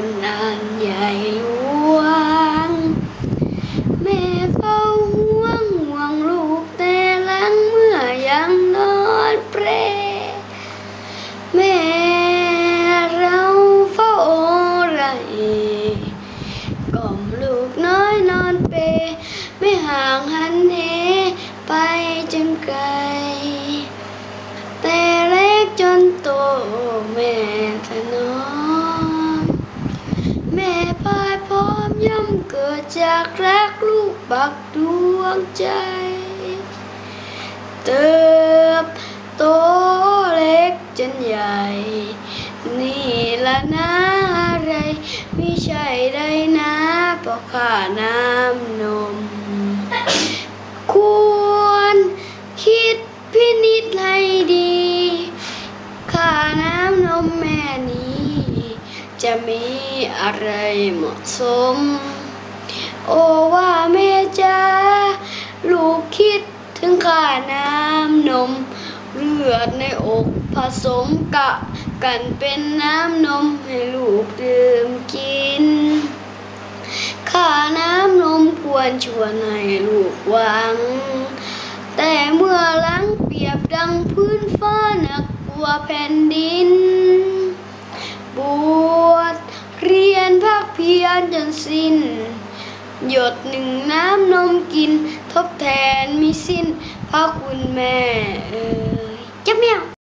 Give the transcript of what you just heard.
คุณอันใหญ่หลวง แม่เฝ้าห่วงห่วงลูกแต่หลังเมื่อยังนอนเปรแม่เราเฝ้าไรกล่อมลูกน้อยนอนเป ไม่ห่างหันเหไปจนไกล แต่เล็กจนโตแม่ถนอม แม่พายพร้อม ย่อมเกิดจากรักลูกบักดวงใจ เติบโตเล็กจนใหญ่ นี่ละนะอะไร ไม่ใช่ได้นะเพราะข้าน้ำนม ควรคิดพินิจให้ดีค่าน้ำนมแม่นี้ จะมีอะไรเหมาะสม โอ้ว่าแม่จ้าลูกคิดถึงค่าน้ำนม เลือดในอกผสมกะกันเป็นน้ำนมให้ลูกดื่มกินค่าน้ำนมควรชวนให้ลูกหวัง แต่เมื่อหลังเปียบดังพื้นฟ้าหนักกว่าแผ่นดินานจนสิ้น หยดหนึ่งน้ำนมกิน ทดแทนมิสิ้นพระคุณแม่เอ่ยเจ้าแมว